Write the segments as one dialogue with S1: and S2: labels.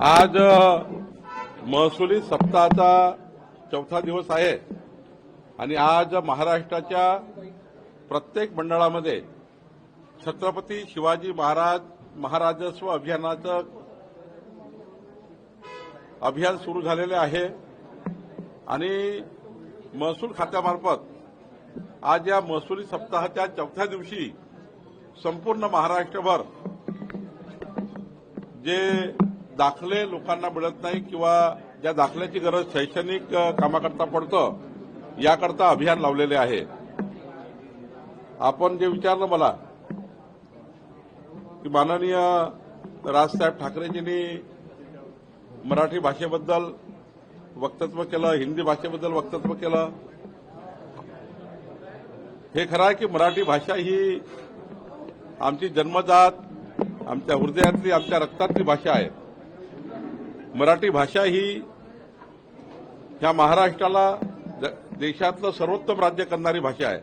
S1: आज महसुली सप्ताहाचा चौथा दिवस आहे. आणि आज महाराष्ट्राच्या प्रत्येक मंडळामध्ये छत्रपती शिवाजी महाराज महाराजस्व अभियानाचं अभियान सुरू झालेले आहे. आणि महसूल खात्यामार्फत आज या महसुली सप्ताहाच्या चौथ्या दिवशी संपूर्ण महाराष्ट्रभर जे दाखले लोकांना मिळत नाही किंवा ज्या दाखल्याची गरज शैक्षणिक कामाकरता पडतं याकरता अभियान लावलेले आहे. आपण जे विचारलं मला की माननीय राजसाहेब ठाकरेजींनी मराठी भाषेबद्दल वक्तव्य केलं हिंदी भाषेबद्दल वक्तव्य केलं. हे खरं आहे की मराठी भाषा ही आमची जन्मजात आमच्या हृदयातली आमच्या रक्तातली भाषा आहे. मराठी भाषा ही ह्या महाराष्ट्राला देशातलं सर्वोत्तम राज्य करणारी भाषा आहे.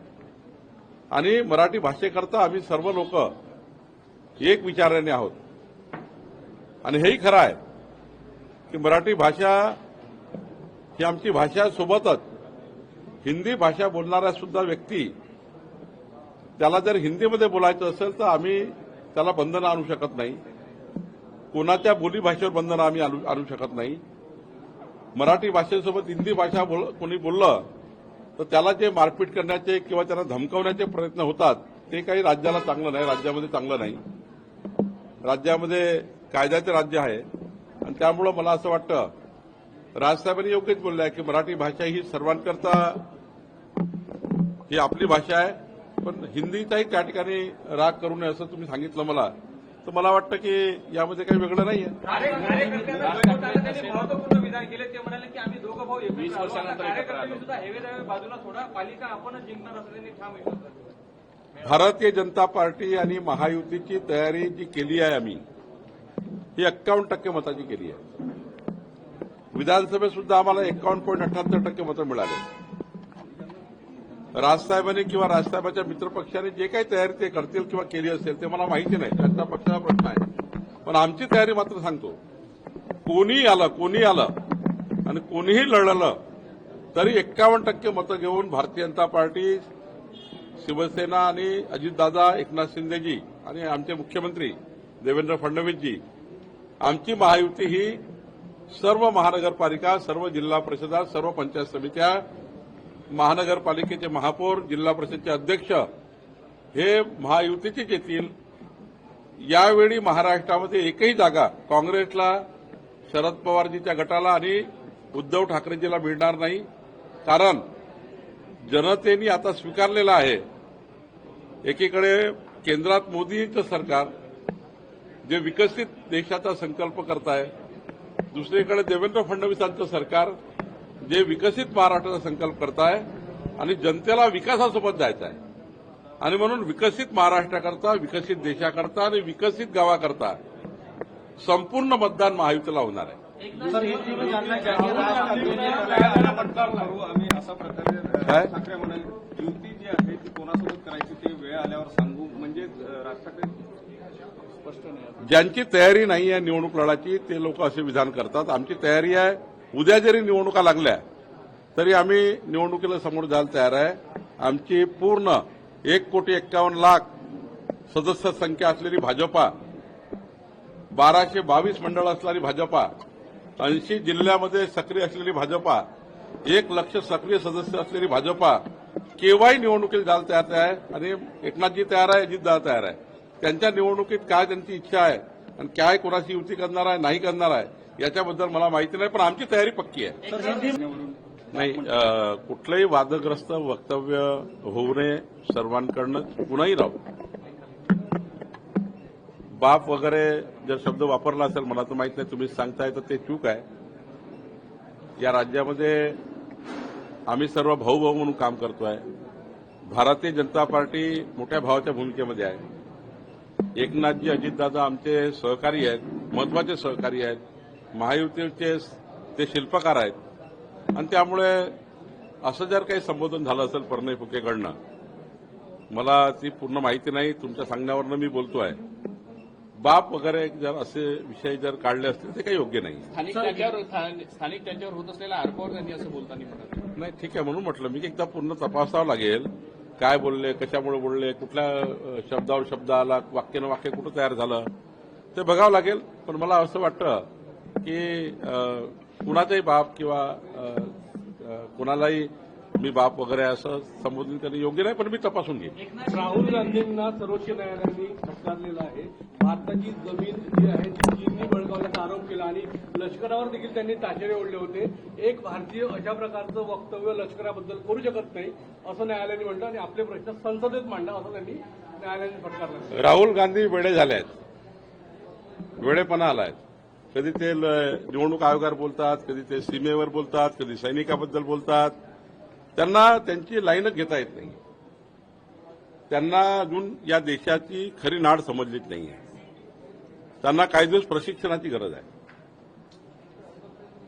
S1: आणि मराठी भाषेकरता आम्ही सर्व लोक एक विचाराने आहोत. आणि हेही खरं आहे की मराठी भाषा ही आमची भाषा सोबतच हिंदी भाषा बोलणाऱ्या सुद्धा व्यक्ती त्याला जर हिंदीमध्ये बोलायचं असेल तर आम्ही त्याला बंधनं आणू शकत नाही. कोणाच्या बोलीभाषेवर बंधनं आम्ही आणू आणू शकत नाही. मराठी भाषेसोबत हिंदी भाषा बोल कोणी बोललं तर त्याला जे मारपीट करण्याचे किंवा त्यांना धमकवण्याचे प्रयत्न होतात ते काही राज्याला चांगलं नाही राज्यामध्ये चांगलं नाही. राज्यामध्ये कायद्याचे राज्य आहे. आणि त्यामुळं मला असं वाटतं राजसाहेबांनी योग्यच बोललं आहे की मराठी भाषा ही सर्वांकरता ही आपली भाषा आहे पण हिंदीचाही त्या ठिकाणी राग करू नये असं तुम्ही सांगितलं मला. तर मला वाटतं की यामध्ये काही वेगळं नाही आहे भारतीय जनता पार्टी आणि महायुतीची तयारी जी केली आहे आम्ही ही एक्कावन्न टक्के मताची केली आहे. विधानसभेत सुद्धा आम्हाला एक्कावन्न पॉईंट अठ्याहत्तर टक्के मतं मिळाले राजसाहेबांनी किंवा राजसाहेबांच्या मित्रपक्षाने जे काही तयारी ते करतील किंवा केली असेल ते मला माहिती नाही. त्यांचा पक्षाचा प्रश्न आहे. पण आमची तयारी मात्र सांगतो. कोणी आलं कोणी आलं आणि कोणीही लढलं तरी एक्कावन्न टक्के मतं घेऊन भारतीय जनता पार्टी शिवसेना आणि अजितदादा एकनाथ शिंदेजी आणि आमचे मुख्यमंत्री देवेंद्र फडणवीसजी आमची महायुती ही सर्व महानगरपालिका सर्व जिल्हा परिषदा सर्व पंचायत समित्या महानगरपालिकेचे महापौर जिल्हा परिषदचे अध्यक्ष हे महायुतीचेच येतील. यावेळी महाराष्ट्रामध्ये एकही जागा काँग्रेसला शरद पवारजीच्या गटाला आणि उद्धव ठाकरेजीला मिळणार नाही. कारण जनतेने आता स्वीकारलेलं आहे. एकीकडे केंद्रात मोदीचं सरकार जे विकसित देशाचा संकल्प करत आहे दुसरीकडे देवेंद्र फडणवीसांचं सरकार जे विकसित महाराष्ट्राचा संकल्प करत आहे आणि जनतेला विकासासोबत जायचं आहे आणि म्हणून विकसित महाराष्ट्राकरता विकसित देशाकरता आणि विकसित गावाकरता संपूर्ण मतदान महायुतीला होणार आहे. काय?
S2: युती जी आहे ती कोणासोबत करायची ते वेळ आल्यावर सांगू. म्हणजे अं, राज ठाकरे स्पष्ट नाही
S1: ज्यांची तयारी नाही आहे निवडणूक लढाची ते लोक असे विधान करतात. आमची तयारी आहे उद्या जरी निवडणुका लागल्या तरी आम्ही निवडणुकीला समोर जायला तयार आहे. आमची पूर्ण एक कोटी एक्कावन्न लाख सदस्य संख्या असलेली भाजपा बाराशे बावीस मंडळ असणारी भाजपा ऐंशी जिल्ह्यामध्ये सक्रिय असलेली भाजपा एक लक्ष सक्रिय सदस्य असलेली भाजपा केव्हाही निवडणुकीत जायला तयार आहे. आणि एकनाथजी तयार आहे अजितदादा तयार आहे. त्यांच्या निवडणुकीत काय त्यांची इच्छा आहे आणि काय कोणाशी युती करणार आहे नाही करणार आहे याच्याबद्दल मला माहिती नाही पण आमची तयारी पक्की आहे. नाही कुठलंही वादग्रस्त वक्तव्य होऊ नये सर्वांकडनं. कुणाही राहू. बाप वगैरे जर शब्द वापरला असेल मला तर माहीत नाही तुम्ही सांगताय तर ते चूक आहे. या राज्यामध्ये आम्ही सर्व भाऊ भाऊ म्हणून काम करतोय. भारतीय जनता पार्टी मोठ्या भावाच्या भूमिकेमध्ये आहे. एकनाथजी अजितदादा आमचे सहकारी आहेत महत्त्वाचे सहकारी आहेत. महायुतीचे ते शिल्पकार आहेत. आणि त्यामुळे असं जर काही संबोधन झालं असेल परनय फुकेकडनं मला ती पूर्ण माहिती नाही तुमच्या सांगण्यावरनं मी बोलतोय. बाप वगैरे जर असे विषय जर काढले असतील ते काही योग्य नाही.
S3: स्थानिक त्यांच्यावर स्थानिक स्थानिक त्यांच्यावर होत असलेल्या आरोपावर त्यांनी असं बोलताना म्हटलं.
S1: नाही ठीक आहे म्हणून म्हटलं. मी की एकदा पूर्ण तपासावं लागेल. काय बोलले कशामुळे बोलले कुठल्या शब्दावर शब्द आला वाक्यानं वाक्य कुठं तयार झालं ते बघावं लागेल. पण मला असं वाटतं की अ, कुणाचाही बाप किंवा कुणालाही मी बाप वगैरे असं संबोधन करणं योग्य नाही पण मी तपासून घेईन.
S4: राहुल गांधींना सर्वोच्च न्यायालयाने फटकारलेलं आहे. भारताची जमीन जी आहे ती चीनने बळकावल्याचा आरोप केला आणि लष्करावर देखील त्यांनी ताशेरे ओढले होते. एक भारतीय अशा प्रकारचं वक्तव्य लष्कराबद्दल करू शकत नाही असं न्यायालयाने म्हटलं आणि आपले प्रश्न संसदेत मांडला असं त्यांनी न्यायालयाने फटकारलं.
S1: राहुल गांधी वेडे झाले आहेत वेडेपणा आलाय. कधी ते ल- निवडणूक आयोगावर बोलतात कधी ते सीमेवर बोलतात कधी सैनिकाबद्दल बोलतात. त्यांना त्यांची लाईनच घेता येत नाही त्यांना अजून या देशाची खरी नाड समजलीच नाही त्यांना काही दिवस प्रशिक्षणाची गरज आहे.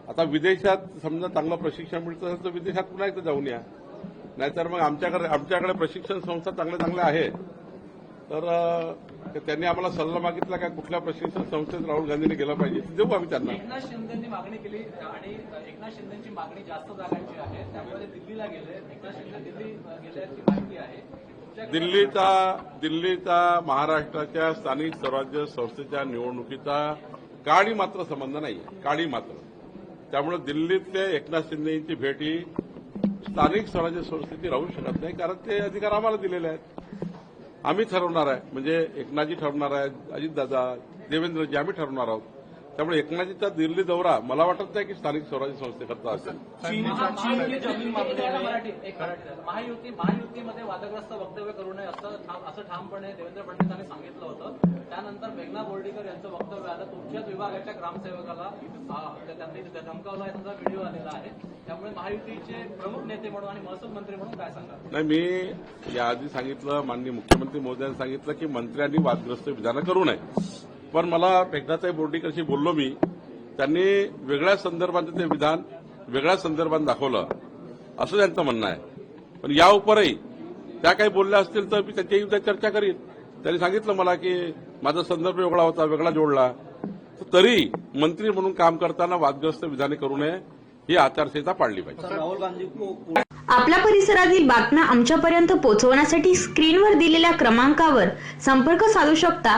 S1: आता विदेशात समजा चांगलं प्रशिक्षण मिळतं असेल तर विदेशात पुन्हा एकदा जाऊन या. नाहीतर मग आमच्याकडे आमच्याकडे प्रशिक्षण संस्था चांगल्या चांगल्या आहेत. तर त्यांनी आम्हाला सल्ला मागितला का कुठल्या प्रशिक्षण संस्थेत राहुल गांधींनी गेलं पाहिजे देऊ आम्ही त्यांना.
S5: एकनाथ शिंदेनी मागणी केली आणि एकनाथ शिंदेची मागणी जास्त जागांची आहे त्यामुळे दिल्लीला गेले. एकनाथ शिंदे दिल्ली गेले अशी माहिती आहे.
S1: दिल्लीचा दिल्लीचा महाराष्ट्राच्या स्थानिक स्वराज्य संस्थेच्या निवडणुकीचा काळी मात्र संबंध नाही काळी मात्र. त्यामुळे दिल्लीतले एकनाथ शिंदे यांची भेट ही स्थानिक स्वराज्य संस्थेची राहू शकत नाही कारण ते अधिकार आम्हाला दिलेले आहेत. आम्ही ठरवणार आहे. म्हणजे एकनाथजी ठरवणार आहे अजितदादा देवेंद्रजी आम्ही ठरवणार आहोत. त्यामुळे एकनाथजीचा दिल्ली दौरा मला वाटत नाही की स्थानिक स्वराज्य संस्थेकरता असेल.
S5: महायुतीमध्ये वादग्रस्त वक्तव्य करू नये असं ठाम- असं ठामपणे देवेंद्र फडणवीसांनी सांगितलं होतं. त्यानंतर मेघना बोर्डीकर यांचं वक्तव्य आलं तुमच्याच विभागाच्या ग्रामसेवकाला त्यांनी धमकावला याचा व्हिडिओ आलेला आहे. त्यामुळे महायुतीचे प्रमुख नेते म्हणून आणि महसूल मंत्री म्हणून काय सांगा
S1: नाही मी याआधी सांगितलं माननीय मुख्यमंत्री महोदयांनी सांगितलं की मंत्र्यांनी वादग्रस्त विधानं करू नये. पण मला मेघनाथाई बोर्डीकरशी बोललो मी. त्यांनी वेगळ्या संदर्भात ते विधान वेगळ्या संदर्भात दाखवलं. असं त्यांचं म्हणणं आहे. पण या उपरही त्या काही बोलल्या असतील तर मी त्यांच्याही उद्या चर्चा करीन. त्यांनी सांगितलं मला की माझा संदर्भ वेगळा होता वेगळा जोडला. तर तरी मंत्री म्हणून काम करताना वादग्रस्त विधाने करू नये ही आचारसंहिता पाळली पाहिजे.
S4: राहुल गांधी को
S6: आपल्या परिसरातील बातम्या आमच्यापर्यंत पोहोचवण्यासाठी स्क्रीनवर दिलेल्या क्रमांकावर संपर्क साधू शकता.